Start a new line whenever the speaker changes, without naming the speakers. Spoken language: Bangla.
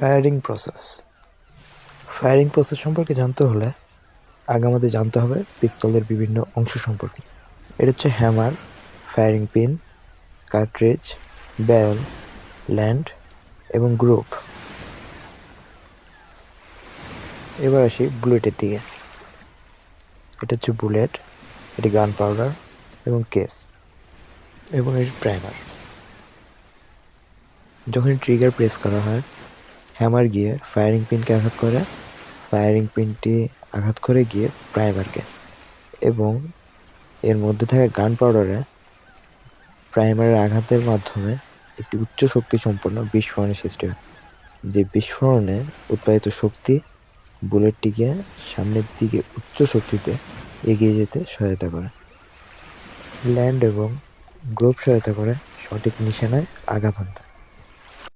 Firing process. ফায়ারিং প্রসেস সম্পর্কে জানতে হলে আগে আমাদের জানতে হবে পিস্তলের বিভিন্ন অংশ সম্পর্কে। এটা হচ্ছে hammer, firing pin, cartridge, bell, land এবং গ্রুপ। এবার আসি বুলেটের দিকে। এটা হচ্ছে বুলেট, এটি গান পাউডার এবং কেস এবং এটি প্রাইমার যখন ট্রিগার প্রেস করা হয় হ্যামার গিয়ে ফায়ারিং পিনকে আঘাত করে, ফায়ারিং পিনটি আঘাত করে গিয়ে প্রাইমারকে এবং এর মধ্যে থাকা গান পাউডারে প্রাইমারের আঘাতের মাধ্যমে একটি উচ্চ শক্তি সম্পন্ন বিস্ফোরণের সৃষ্টি হয়, যে বিস্ফোরণে উৎপাদিত শক্তি বুলেটটিকে সামনের দিকে উচ্চ শক্তিতে এগিয়ে যেতে সহায়তা করে। ল্যান্ড এবং গ্রোপ সহায়তা করে সঠিক নিশানায় আঘাত হানতে।